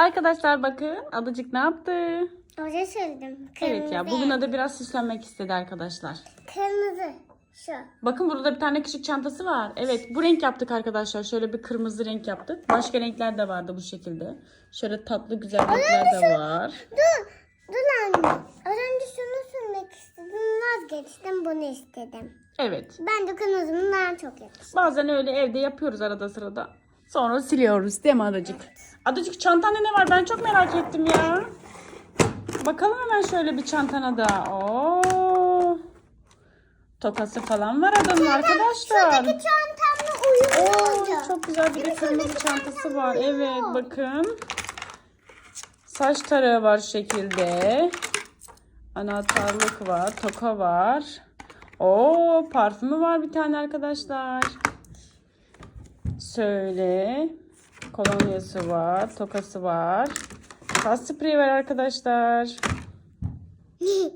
Arkadaşlar bakın Adacık ne yaptı? Oraya söyledim. Evet ya bugün Ada biraz süslenmek istedi arkadaşlar. Kırmızı. Şu. Bakın burada bir tane küçük çantası var. Evet bu renk yaptık arkadaşlar. Şöyle bir kırmızı renk yaptık. Başka renkler de vardı bu şekilde. Şöyle tatlı güzel renkler de var. Dur. Dur anne. Az önce şunu sürmek istedim. Vazgeçtim bunu istedim. Evet. Ben de kırmızının daha çok yakıştı. Bazen öyle evde yapıyoruz arada sırada. Sonra siliyoruz değil mi Adacık? Adacık çantanda ne var? Ben çok merak ettim ya. Bakalım hemen şöyle bir çantana da. Oo. Tokası falan var adamın arkadaşlar. Şuradaki çantamla uyumlu Oo, çok güzel bir de kırmızı çantası var. Evet bakın. Saç tarağı var şekilde. Anahtarlık var. Toka var. Oo parfümü var bir tane arkadaşlar. Şöyle. Kolonyası var. Tokası var. Saç spreyi var arkadaşlar.